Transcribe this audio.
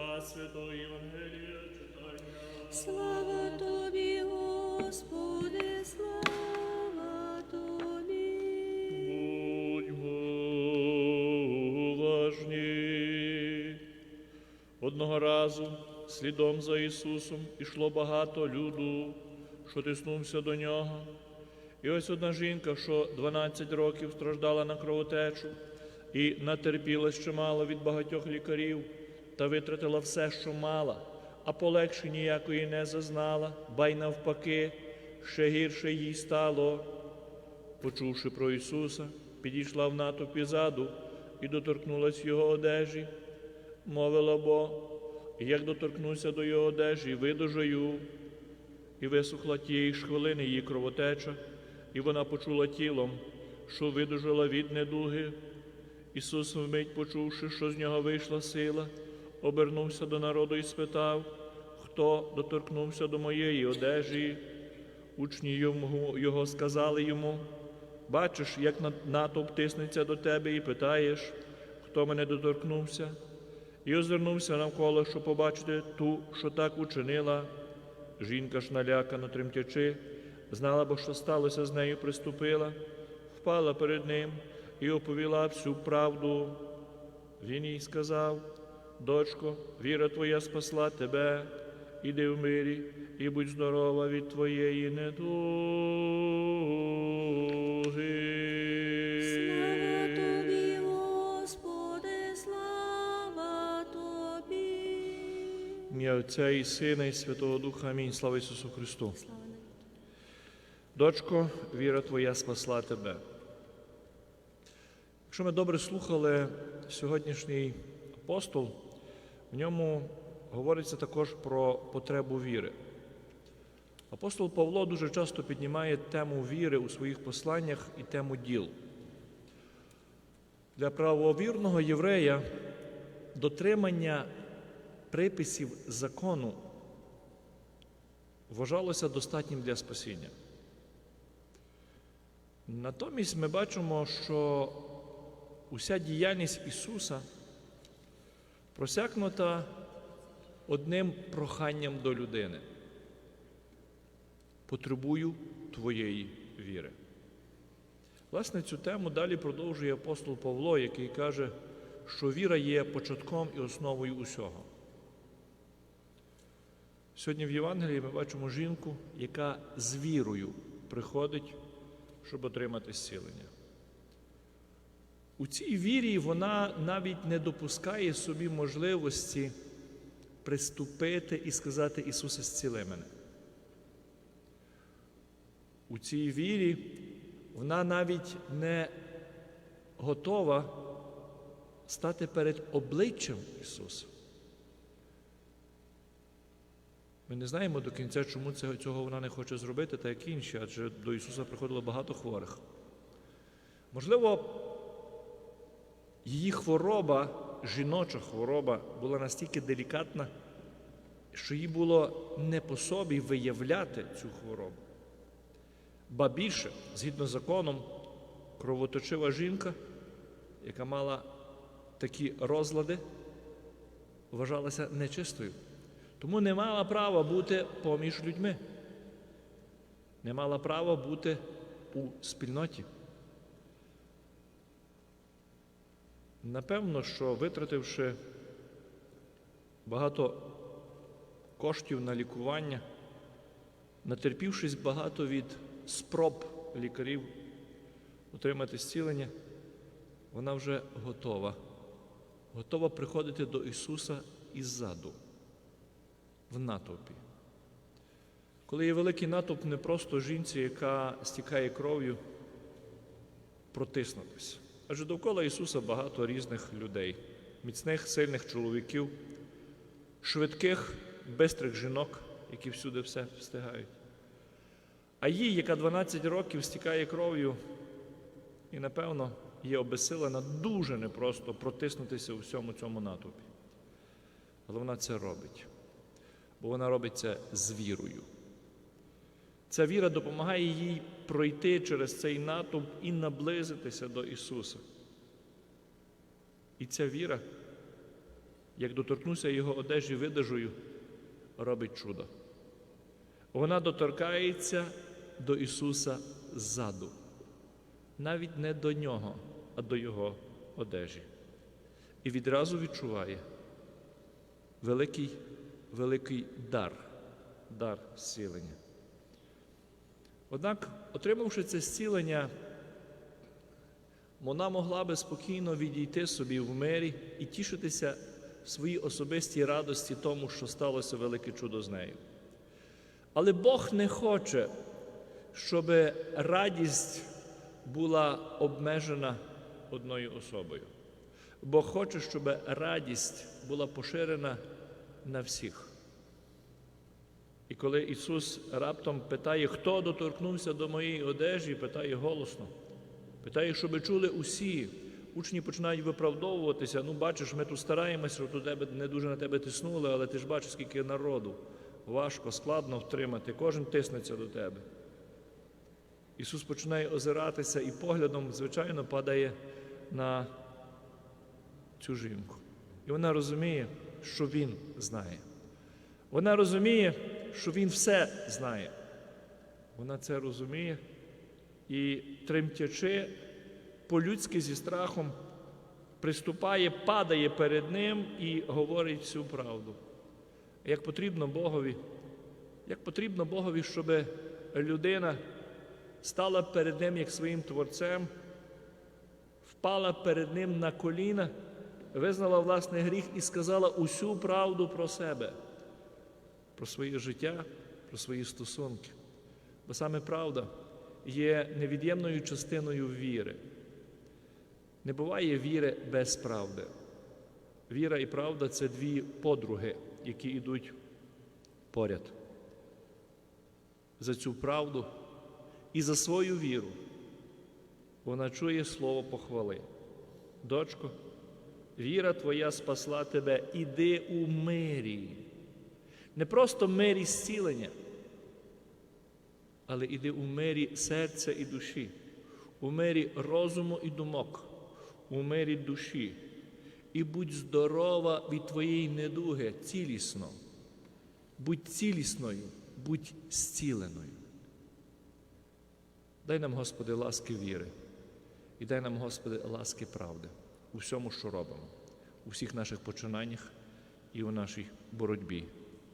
Лука, Святого Євангелія читання. Слава тобі, Господи, слава тобі. Будьмо уважні. Одного разу слідом за Ісусом ішло багато люду, що тиснувся до нього. І ось одна жінка, що 12 років страждала на кровотечу і натерпілась чимало від багатьох лікарів та витратила все, що мала, а полегші ніякої не зазнала, ба й навпаки, ще гірше їй стало. Почувши про Ісуса, підійшла в натовпі ззаду і доторкнулась Його одежі, мовила бо, як доторкнуся до Його одежі, видужаю, і висохла тієї ж хвилини її кровотеча, і вона почула тілом, що видужала від недуги. Ісус, вмить почувши, що з нього вийшла сила, обернувся до народу і спитав, хто доторкнувся до моєї одежі. Учні йому, його сказали йому, бачиш, як на- натовп тиснеться до тебе і питаєш, хто мене доторкнувся, і озирнувся навколо, щоб побачити ту, що так учинила. Жінка ж налякано тремтячи, знала, бо що сталося з нею, приступила, впала перед ним і оповіла всю правду. Він їй сказав, дочко, віра твоя спасла тебе, іди в мирі і будь здорова від твоєї Слава недуги. тобі, Господи, слава тобі. Отця і Сина, і Святого Духа. Амінь. Слава Ісусу Христу. Слава. Дочко, віра твоя спасла тебе. Якщо ми добре слухали сьогоднішній апостол, в ньому говориться також про потребу віри. Апостол Павло дуже часто піднімає тему віри у своїх посланнях і тему діл. Для правовірного єврея дотримання приписів закону вважалося достатнім для спасіння. Натомість ми бачимо, що уся діяльність Ісуса просякнута одним проханням до людини. Потребую твоєї віри. Власне, цю тему далі продовжує апостол Павло, який каже, що віра є початком і основою усього. Сьогодні в Євангелії ми бачимо жінку, яка з вірою приходить, щоб отримати зцілення. У цій вірі вона навіть не допускає собі можливості приступити і сказати Ісусе, зціли мене. У цій вірі вона навіть не готова стати перед обличчям Ісуса. Ми не знаємо до кінця, чому цього вона не хоче зробити, та як інші, адже до Ісуса приходило багато хворих. Можливо, її хвороба, жіноча хвороба, була настільки делікатна, що їй було не по собі виявляти цю хворобу. Ба більше, згідно з законом, кровоточива жінка, яка мала такі розлади, вважалася нечистою. Тому не мала права бути поміж людьми, не мала права бути у спільноті. Напевно, що витративши багато коштів на лікування, натерпівшись багато від спроб лікарів отримати зцілення, вона вже готова. Готова приходити до Ісуса іззаду, в натовпі. Коли є великий натовп, не просто жінці, яка стікає кров'ю, протиснутися. Адже довкола Ісуса багато різних людей, міцних, сильних чоловіків, швидких, бистрих жінок, які всюди все встигають. А їй, яка 12 років стікає кров'ю, і, напевно, є обесилена дуже непросто протиснутися у всьому цьому натовпі. Але вона це робить, бо вона робить це з вірою. Ця віра допомагає їй пройти через цей натовп і наблизитися до Ісуса. І ця віра як доторкнуся його одежі видажую, робить чудо. Вона доторкається до Ісуса ззаду, навіть не до нього, а до Його одежі. І відразу відчуває великий, великий дар, дар зцілення. Однак, отримавши це зцілення, вона могла би спокійно відійти собі в мирі і тішитися в своїй особистій радості тому, що сталося велике чудо з нею. Але Бог не хоче, щоб радість була обмежена одною особою. Бог хоче, щоб радість була поширена на всіх. І коли Ісус раптом питає, хто доторкнувся до моєї одежі, питає голосно, питає, щоб чули усі. Учні починають виправдовуватися. Ну, бачиш, ми тут стараємося, щоб до не дуже на тебе тиснули, але ти ж бачиш, скільки народу. Важко, складно втримати, кожен тиснеться до тебе. Ісус починає озиратися і поглядом, звичайно, падає на цю жінку. І вона розуміє, що Він знає. Вона розуміє, що Він все знає. Вона це розуміє і, тремтячи, по-людськи зі страхом приступає, падає перед ним і говорить всю правду. Як потрібно Богові, як потрібно Богові, щоб людина стала перед Ним як своїм творцем, впала перед Ним на коліна, визнала власний гріх і сказала усю правду про себе, про своє життя, про свої стосунки. Бо саме правда є невід'ємною частиною віри. Не буває віри без правди. Віра і правда це дві подруги, які йдуть поряд. За цю правду і за свою віру вона чує слово похвали. Дочко, віра твоя спасла тебе, іди у мирі. Не просто мирі зцілення, але іди у мирі серця і душі, у мирі розуму і думок, у мирі душі. І будь здорова від твоєї недуги цілісно. Будь цілісною, будь зціленою. Дай нам, Господи, ласки віри. І дай нам, Господи, ласки правди у всьому, що робимо, у всіх наших починаннях і у нашій боротьбі.